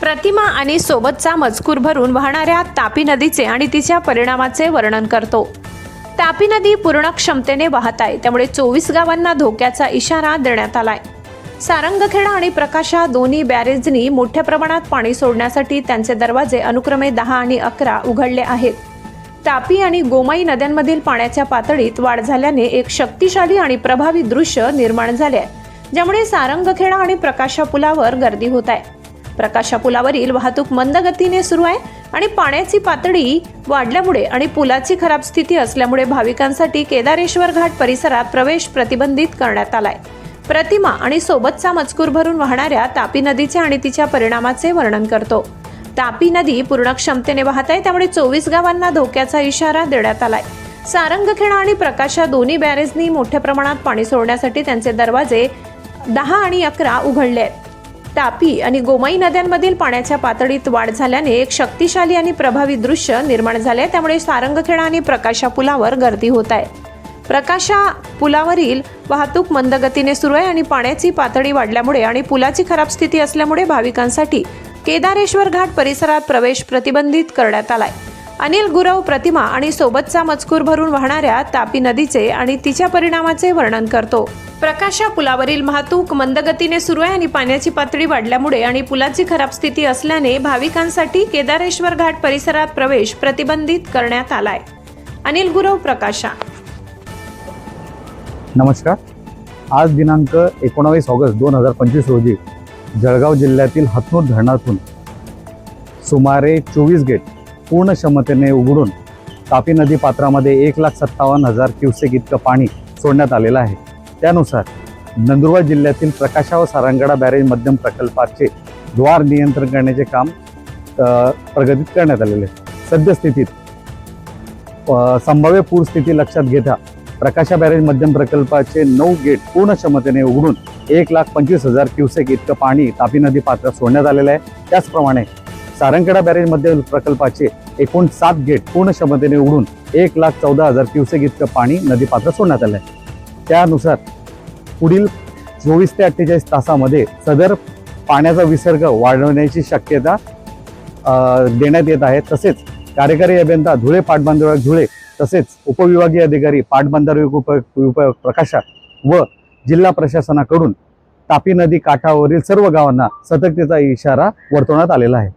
प्रतिमा आणि सोबतचा मजकूर भरून वाहणाऱ्या तापी नदीचे आणि तिच्या परिणामाचे वर्णन करतो. तापी नदी पूर्ण क्षमतेने वाहत आहे त्यामुळे चोवीस गावांना धोक्याचा इशारा देण्यात आलाय. सारंगखेडा आणि प्रकाशा दोन्ही बॅरेजनी मोठ्या प्रमाणात पाणी सोडण्यासाठी त्यांचे दरवाजे अनुक्रमे दहा आणि अकरा उघडले आहेत. तापी आणि गोमाई नद्यांमधील पाण्याच्या पातळीत वाढ झाल्याने एक शक्तिशाली आणि प्रभावी दृश्य निर्माण झाले आहे ज्यामुळे सारंगखेडा आणि प्रकाशा पुलावर गर्दी होत आहे. प्रकाशा पुलावरील वाहतूक मंद गतीने सुरू आहे आणि पाण्याची पातळी वाढल्यामुळे आणि पुलाची खराब स्थिती असल्यामुळे भाविकांसाठी केदारेश्वर घाट परिसरात प्रवेश प्रतिबंधित करण्यात आलाय. प्रतिमा आणि सोबतचा मजकूर भरून वाहणाऱ्या तापी नदीचे आणि तिच्या परिणामाचे वर्णन करतो. तापी नदी पूर्ण क्षमतेने वाहत आहे त्यामुळे चोवीस गावांना धोक्याचा इशारा देण्यात आलाय. सारंगखेडा आणि प्रकाशा दोन्ही बॅरेजनी मोठ्या प्रमाणात पाणी सोडण्यासाठी त्यांचे दरवाजे दहा आणि अकरा उघडले आहेत. तापी आणि गोमाई नद्यांमधील पाण्याच्या पातळीत वाढ झाल्याने एक शक्तिशाली आणि प्रभावी दृश्य निर्माण झाले त्यामुळे सारंगखेडा आणि प्रकाशा पुलावर गर्दी होत आहे. प्रकाशा पुलावरील वाहतूक मंद गतीने सुरू आहे आणि पाण्याची पातळी वाढल्यामुळे आणि पुलाची खराब स्थिती असल्यामुळे भाविकांसाठी केदारेश्वर घाट परिसरात प्रवेश प्रतिबंधित करण्यात आलाय. अनिल गुरव प्रतिमा आणि सोबतचा मजकूर भरून वाहणाऱ्या तापी नदीचे आणि तिच्या परिणामाचे वर्णन करतो. प्रकाशा पुलावरील वाहतूक मंदगतीने सुरू आहे आणि पाण्याची पातळी वाढल्यामुळे आणि पुलाची खराब स्थिती असल्याने भाविकांसाठी केदारेश्वर घाट परिसरात प्रवेश प्रतिबंधित करण्यात आलाय. अनिल गुरव प्रकाशा. नमस्कार. आज दिनांक एकोणावीस ऑगस्ट दोन हजार पंचवीस रोजी जळगाव जिल्ह्यातील हतनूर धरणातून सुमारे चोवीस गेट पूर्ण क्षमतेने उघडून तापी नदी पात्रामध्ये एक लाख सत्तावन्न हजार क्युसेक इतकं पाणी सोडण्यात आलेलं आहे. त्यानुसार नंदुरबार जिल्ह्यातील प्रकाशा व सारंगडा बॅरेज मध्यम प्रकल्पाचे द्वार नियंत्रण करण्याचे काम प्रगतीत करण्यात आलेले आहे. सद्यस्थितीत संभाव्य पूरस्थिती लक्षात घेता प्रकाशा बॅरेज मध्यम प्रकल्पाचे नऊ गेट पूर्ण क्षमतेने उघडून एक लाख पंचवीस हजार क्युसेक इतकं पाणी तापी नदी पात्रात सोडण्यात आलेलं आहे. त्याचप्रमाणे सारंगडा बॅरेज मध्यम प्रकल्पाचे एकूण सात गेट पूर्ण क्षमतेने उघडून एक लाख चौदा हजार क्युसेक इतकं पाणी नदीपात्र सोडण्यात आलं आहे त्यानुसार पुढील चोवीस ते अठ्ठेचाळीस तासामध्ये सदर पाण्याचा विसर्ग वाढवण्याची शक्यता देण्यात येत आहे. तसेच कार्यकारी अभियंता धुळे पाटबंधारे धुळे तसेच उपविभागीय अधिकारी पाटबंधारे उप उप प्रकाशा व जिल्हा प्रशासनाकडून तापी नदी काठावरील सर्व गावांना सतर्कतेचा इशारा वर्तवण्यात आलेला आहे.